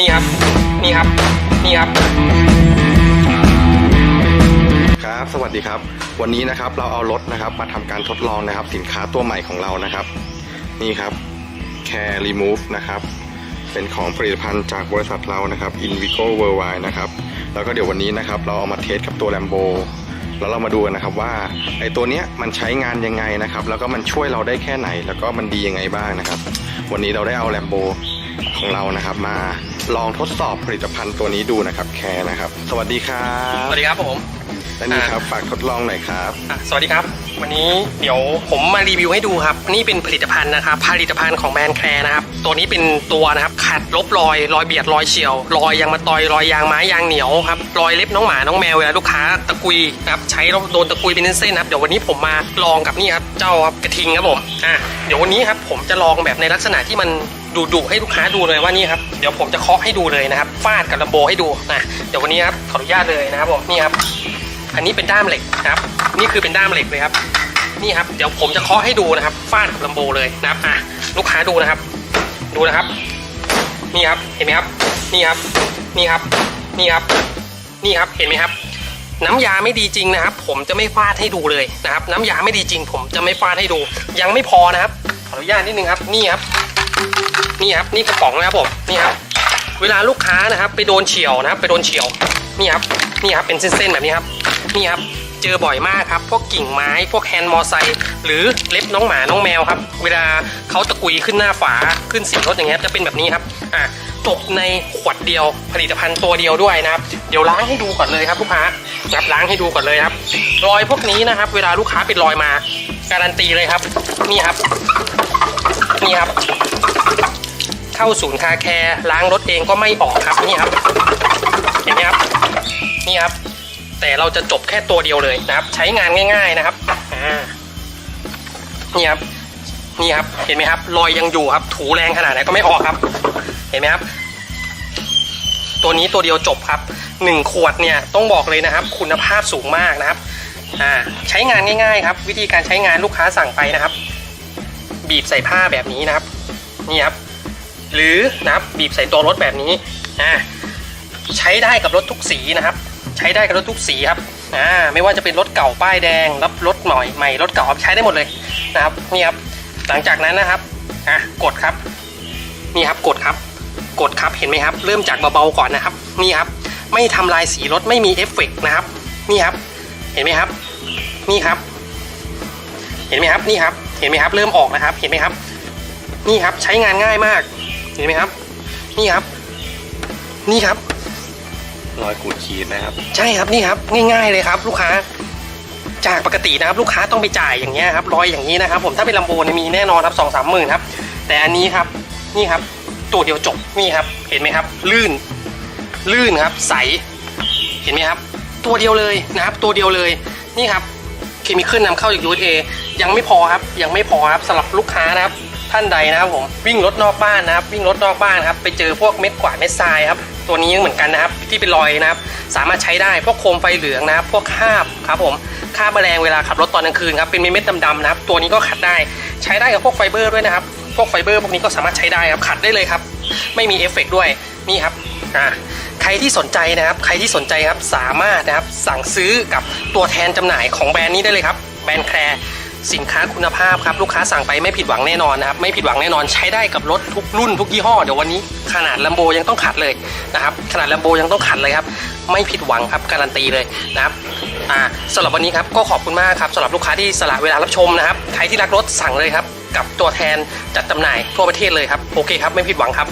นี่ครับ นี่ครับ นี่ครับ ครับ สวัสดีครับ วันนี้นะครับเราเอารถนะครับ มาทำการทดลองนะครับ สินค้าตัวใหม่ของเรานะครับ นี่ครับ Care Remove นะครับ เป็นของผลิตภัณฑ์จากบริษัทเรานะครับ Invigo Worldwide นะครับ แล้วก็เดี๋ยววันนี้นะครับ เราเอามาเทสกับตัว Lambo แล้วเรามาดูกันนะครับว่าไอ้ตัวเนี้ยมันใช้งานยังไงนะครับ แล้วก็มันช่วยเราได้แค่ไหน แล้วก็มันดียังไงบ้างนะครับ วันนี้เราได้เอา Lambo ของเรานะครับ มาลองทดสอบผลิตภัณฑ์ตัวนี้ดูนะครับ Care นะครับ สวัสดีครัสบวัสดีครับผมและนี่ครับฝากทดลองหน่อยครับอะสวัสดีครับ วันนี้เดี๋ยวผมมารีวิวให้ดูครับ นี่เป็นผลิตภัณฑ์นะครับ ผลิตภัณฑ์ของแบรนด์แคร์นะครับ ตัวนี้เป็นตัวนะครับขัดลบรอยรอยเบียดรอยเฉียว รอยยางมะตอยรอยยางไม้ยางเหนียวครับรอยเล็บน้องหมาน้องแมวเวลาลูกค้าตะกุยนะครับใช้แล้วโดนตะกุยเป็นเส้นๆนะครับเดี๋ยววันนี้ผมมาลองกับนี่ครับเจ้าครับกระทิงครับผมอะเดี๋ยววันนี้ครับผมจะลองแบบในลักษณะที่มัน ดุดุให้ลูกค้าดูเลยว่านี่ครับเดี๋ยวผมจะเคาะให้ดูเลยนะครับฟาดกับลำโบให้ดูนะเดี๋ยววันนี้ครับขออนุญาตเลยนะครับผมนี่ครับ อันนี้เป็นด้ามเหล็กนะครับ นี่คือเป็นด้ามเหล็กเลยครับ นี่ครับเดี๋ยวผมจะเคาะให้ดูนะครับฟาดกับลำโบเลยนะครับอะลูกค้าดูนะครับ ดูนะครับ นี่ครับเห็นไหมครับ นี่ครับ นี่ครับ นี่ครับ นี่ครับเห็นไหมครับน้ำยาไม่ดีจริงนะครับ ผมจะไม่ฟาดให้ดูเลยนะครับ น้ำยาไม่ดีจริง ผมจะไม่ฟาดให้ดู ยังไม่พอนะครับขออนุญาตนิดนึงครับนี่ครับ นี่ครับนี่กระป๋องนะครับผมนี่ครับเวลาลูกค้านะครับไปโดนเฉียวนะครับ ไปโดนเฉียวนี่ครับนี่ครับเป็นเส้นๆแบบนี้ครับนี่ครับเจอบ่อยมากครับ พวกกิ่งไม้พวกแฮนด์มอไซค์หรือเล็บน้องหมาน้องแมวครับ เวลาเขาตะกุยขึ้นหน้าฝาขึ้นสีรถอย่างเงี้ยจะเป็นแบบนี้ครับอะจบในขวดเดียวผลิตภัณฑ์ตัวเดียวด้วยนะครับ เดี๋ยวล้างให้ดูก่อนเลยครับลูกค้าครับล้างให้ดูก่อนเลยครับ รอยพวกนี้นะครับ เวลาลูกค้าเป็นรอยมา การันตีเลยครับ นี่ครับ นี่ครับ เข้าศูนย์คาแคร์ล้างรถเองก็ไม่ออกครับนี่ครับเห็นไหมครับนี่ครับ แต่เราจะจบแค่ตัวเดียวเลยนะครับ ใช้งานง่าย ๆนะครับอ่านี่ครับนี่ครับ เห็นไหมครับรอยยังอยู่ครับ ถูแรงขนาดไหนก็ไม่ออกครับ เห็นไหมครับ ตัวนี้ตัวเดียวจบครับหนึ่งขวดเนี่ยต้องบอกเลยนะครับ คุณภาพสูงมากนะครับอ่าใช้งานง่าย ๆ ครับ วิธีการใช้งานลูกค้าสั่งไปนะครับ บีบใส่ผ้าแบบนี้นะครับ นี่ครับ หรือนะครับบีบใส่ตัวรถแบบนี้อ่าใช้ได้กับรถทุกสีนะครับ ใช้ได้กับรถทุกสีครับอ่าไม่ว่าจะเป็นรถเก่าป้ายแดงรับรถใหม่ใหม่รถเก่าใช้ได้หมดเลยนะครับนี่ครับหลังจากนั้นนะครับอะกดครับนี่ครับกดครับ กดครับเห็นไหมครับ เริ่มจากเบาๆก่อนนะครับนี่ครับไม่ทำลายสีรถไม่มีเอฟเฟกต์นะครับนี่ครับ เห็นไหมครับ นี่ครับ เห็นไหมครับนี่ครับ เห็นไหมครับ เริ่มออกนะครับ เห็นไหมครับ นี่ครับใช้งานง่ายมาก เห็นไหมครับ นี่ครับ นี่ครับ รอยขูดขีดนะครับ ใช่ครับนี่ครับ ง่าย ๆเลยครับ ลูกค้า จากปกตินะครับ ลูกค้าต้องไปจ่ายอย่างเงี้ยครับรอยอย่างนี้นะครับ ผมถ้าเป็นลำโบนมีแน่นอนครับสองสามหมื่นครับ แต่อันนี้ครับ นี่ครับ ตัวเดียวจบนี่ครับ เห็นไหมครับ ลื่น ลื่นครับ ใส เห็นไหมครับ ตัวเดียวเลยนะครับ ตัวเดียวเลยนี่ครับเคมีขึ้นนำเข้าจาก USA ยังไม่พอครับ ยังไม่พอครับสำหรับลูกค้านะครับ ท่านใดนะครับผมวิ่งรถนอกบ้านนะครับ วิ่งรถนอกบ้านครับไปเจอพวกเม็ดกวาดเม็ดทรายครับตัวนี้เหมือนกันนะครับที่เป็นรอยนะครับ สามารถใช้ได้พวกโคมไฟเหลืองนะครับ พวกคาบครับผมคาบแมลงเวลาขับรถตอนกลางคืนครับเป็นเม็ดดำๆนะครับ ตัวนี้ก็ขัดได้ใช้ได้กับพวกไฟเบอร์ด้วยนะครับ พวกไฟเบอร์พวกนี้ก็สามารถใช้ได้ครับขัดได้เลยครับ ไม่มีเอฟเฟกด้วยนี่ครับอ่าใครที่สนใจนะครับ ใครที่สนใจครับสามารถนะครับสั่งซื้อกับตัวแทนจำหน่ายของแบรนด์นี้ได้เลยครับแบรนด์แคร์ สินค้าคุณภาพครับลูกค้าสั่งไปไม่ผิดหวังแน่นอนนะครับไม่ผิดหวังแน่นอนใช้ได้กับรถทุกรุ่นทุกยี่ห้อเดี๋ยววันนี้ขนาดลัมโบยังต้องขัดเลยนะครับขนาดลัมโบยังต้องขัดเลยครับไม่ผิดหวังครับการันตีเลยนะครับอ่าสำหรับวันนี้ครับก็ขอบคุณมากครับสำหรับลูกค้าที่สละเวลารับชมนะครับใครที่รักรถสั่งเลยครับกับตัวแทนจัดจำหน่ายทั่วประเทศเลยครับโอเคครับไม่ผิดหวังครับ